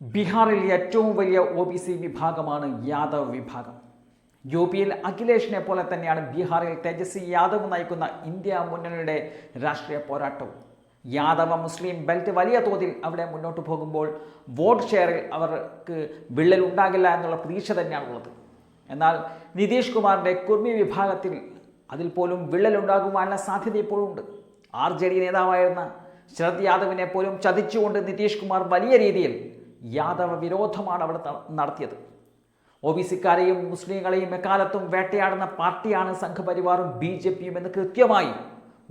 ബീഹാറിൽ ഏറ്റവും വലിയ ഒ ബി സി വിഭാഗമാണ് യാദവ് വിഭാഗം. യു പിയിൽ അഖിലേഷിനെ പോലെ തന്നെയാണ് ബീഹാറിൽ തേജസ്വി യാദവ് നയിക്കുന്ന ഇന്ത്യ മുന്നണിയുടെ രാഷ്ട്രീയ പോരാട്ടവും. യാദവ മുസ്ലിം ബെൽറ്റ് വലിയ തോതിൽ അവിടെ മുന്നോട്ട് പോകുമ്പോൾ വോട്ട് ഷെയറിൽ അവർക്ക് വിള്ളൽ ഉണ്ടാകില്ല എന്നുള്ള പ്രതീക്ഷ തന്നെയാണുള്ളത് എന്നാൽ നിതീഷ് കുമാറിന്റെ കുർമി വിഭാഗത്തിൽ അതിൽ പോലും വിള്ളൽ ഉണ്ടാകുവാനുള്ള സാധ്യത ഇപ്പോഴും ഉണ്ട്. ആർ ജെ ഡി നേതാവായിരുന്ന ശരത് യാദവിനെ പോലും ചതിച്ചുകൊണ്ട് നിതീഷ് കുമാർ വലിയ രീതിയിൽ യാദവ വിരോധമാണ് അവിടെ നടത്തിയത്. ഒ ബി സിക്കാരെയും മുസ്ലിങ്ങളെയും എക്കാലത്തും വേട്ടയാടുന്ന പാർട്ടിയാണ് സംഘപരിവാറും ബി ജെ പിയും എന്ന് കൃത്യമായി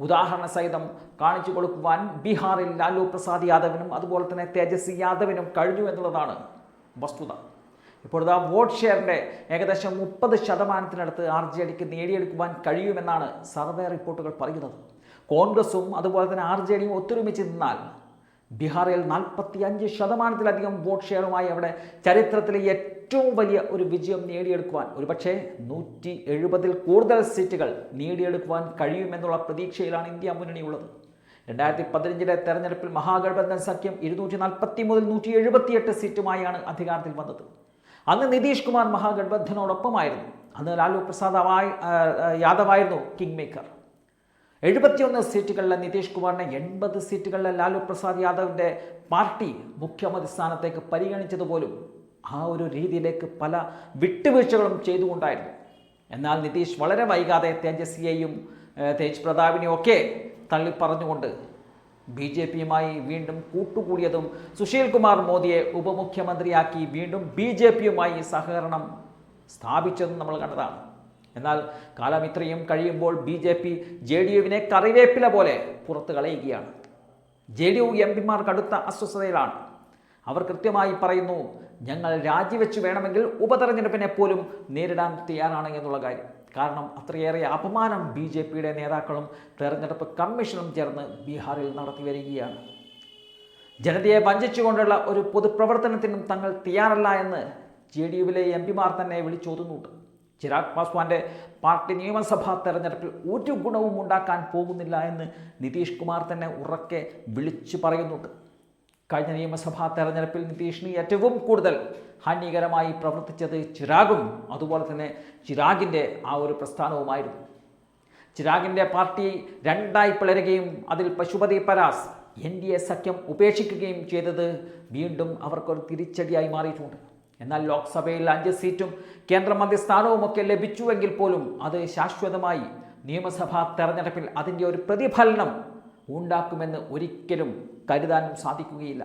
ഉദാഹരണ സഹിതം കാണിച്ചു കൊടുക്കുവാൻ ബീഹാറിൽ ലാലു പ്രസാദ് യാദവിനും അതുപോലെ തന്നെ തേജസ്വി യാദവിനും കഴിഞ്ഞു എന്നുള്ളതാണ് വസ്തുത. ഇപ്പോഴത്തെ വോട്ട് ഷെയറിന്റെ ഏകദേശം മുപ്പത് ശതമാനത്തിനടുത്ത് ആർ ജെ ഡിക്ക് നേടിയെടുക്കുവാൻ കഴിയുമെന്നാണ് സർവേ റിപ്പോർട്ടുകൾ പറയുന്നത്. കോൺഗ്രസും അതുപോലെ തന്നെ ആർ ജെ ഡിയും ഒത്തൊരുമിച്ച് നിന്നാൽ ബീഹാറിൽ നാൽപ്പത്തി അഞ്ച് ശതമാനത്തിലധികം വോട്ട് ഷെയറുമായി അവിടെ ചരിത്രത്തിലെ ഏറ്റവും വലിയ ഒരു വിജയം നേടിയെടുക്കുവാൻ. ഒരുപക്ഷെ നൂറ്റി എഴുപതിൽ കൂടുതൽ സീറ്റുകൾ നേടിയെടുക്കുവാൻ കഴിയുമെന്നുള്ള പ്രതീക്ഷയിലാണ് ഇന്ത്യ മുന്നണിയുള്ളത്. രണ്ടായിരത്തി പതിനഞ്ചിലെ തെരഞ്ഞെടുപ്പിൽ മഹാഗഠബന്ധൻ സഖ്യം ഇരുന്നൂറ്റി നാൽപ്പത്തി മുതൽ നൂറ്റി എഴുപത്തിയെട്ട് സീറ്റുമായാണ് അധികാരത്തിൽ വന്നത്. അന്ന് നിതീഷ് കുമാർ മഹാഗഠബന്ധനോടൊപ്പമായിരുന്നു. അന്ന് ലാലു പ്രസാദ് യാദവായിരുന്നു കിങ് മേക്കർ എഴുപത്തിയൊന്ന് സീറ്റുകളിലെ നിതീഷ് കുമാറിനെ എൺപത് സീറ്റുകളിലെ ലാലു പ്രസാദ് യാദവിന്റെ പാർട്ടി മുഖ്യമന്ത്രി സ്ഥാനത്തേക്ക് പരിഗണിച്ചതുപോലും ആ ഒരു രീതിയിലേക്ക് പല വിട്ടുവീഴ്ചകളും ചെയ്തുകൊണ്ടായിരുന്നു. എന്നാൽ നിതീഷ് വളരെ വൈകാതെ തേജസ്വിയെയും തേജ് പ്രതാപിനെയും ഒക്കെ തള്ളിപ്പറഞ്ഞുകൊണ്ട് ബി ജെ പിയുമായി വീണ്ടും കൂട്ടുകൂടിയതും സുശീൽ കുമാർ മോദിയെ ഉപമുഖ്യമന്ത്രിയാക്കി വീണ്ടും ബി ജെ പിയുമായി സഹകരണം സ്ഥാപിച്ചതും നമ്മൾ കണ്ടതാണ്. എന്നാൽ കാലം ഇത്രയും കഴിയുമ്പോൾ B J P J D യുവിനെ കറിവേപ്പില പോലെ പുറത്തു കളയുകയാണ്. ജെ ഡി യു എം പിമാർ കടുത്ത അസ്വസ്ഥതയിലാണ്. അവർ കൃത്യമായി പറയുന്നു ഞങ്ങൾ രാജിവെച്ചു വേണമെങ്കിൽ ഉപതെരഞ്ഞെടുപ്പിനെ പോലും നേരിടാൻ തയ്യാറാണ് എന്നുള്ള കാര്യം. കാരണം അത്രയേറെ അപമാനം ബി ജെ പിയുടെ നേതാക്കളും തെരഞ്ഞെടുപ്പ് കമ്മീഷനും ചേർന്ന് ബീഹാറിൽ നടത്തി വരികയാണ്. ജനതയെ വഞ്ചിച്ചുകൊണ്ടുള്ള ഒരു പൊതുപ്രവർത്തനത്തിനും തങ്ങൾ തയ്യാറല്ല എന്ന് ജെ ഡി യുവിലെ എം പിമാർ തന്നെ വിളിച്ചോതുന്നുണ്ട്. ചിരാഗ് പാസ്വാന്റെ പാർട്ടി നിയമസഭാ തെരഞ്ഞെടുപ്പിൽ ഒരു ഗുണവും ഉണ്ടാക്കാൻ പോകുന്നില്ല എന്ന് നിതീഷ് കുമാർ തന്നെ ഉറക്കെ വിളിച്ചു പറയുന്നുണ്ട്. കഴിഞ്ഞ നിയമസഭാ തെരഞ്ഞെടുപ്പിൽ നിതീഷിന് ഏറ്റവും കൂടുതൽ ഹാനികരമായി പ്രവർത്തിച്ചത് ചിരാഗും അതുപോലെ തന്നെ ചിരാഗിന്റെ ആ ഒരു പ്രസ്ഥാനവുമായിരുന്നു. ചിരാഗിന്റെ പാർട്ടി രണ്ടായി പിളരുകയും അതിൽ Pashupati Paras N D A സഖ്യം ഉപേക്ഷിക്കുകയും ചെയ്തത് വീണ്ടും അവർക്കൊരു തിരിച്ചടിയായി മാറിയിട്ടുണ്ട്. എന്നാൽ ലോക്സഭയിൽ അഞ്ച് സീറ്റും കേന്ദ്രമന്ത്രി സ്ഥാനവുമൊക്കെ ലഭിച്ചുവെങ്കിൽ പോലും അത് ശാശ്വതമായി നിയമസഭാ തെരഞ്ഞെടുപ്പിൽ അതിന്റെ ഒരു പ്രതിഫലനം ഉണ്ടാക്കുമെന്ന് ഒരിക്കലും കരുതാനും സാധിക്കുകയില്ല.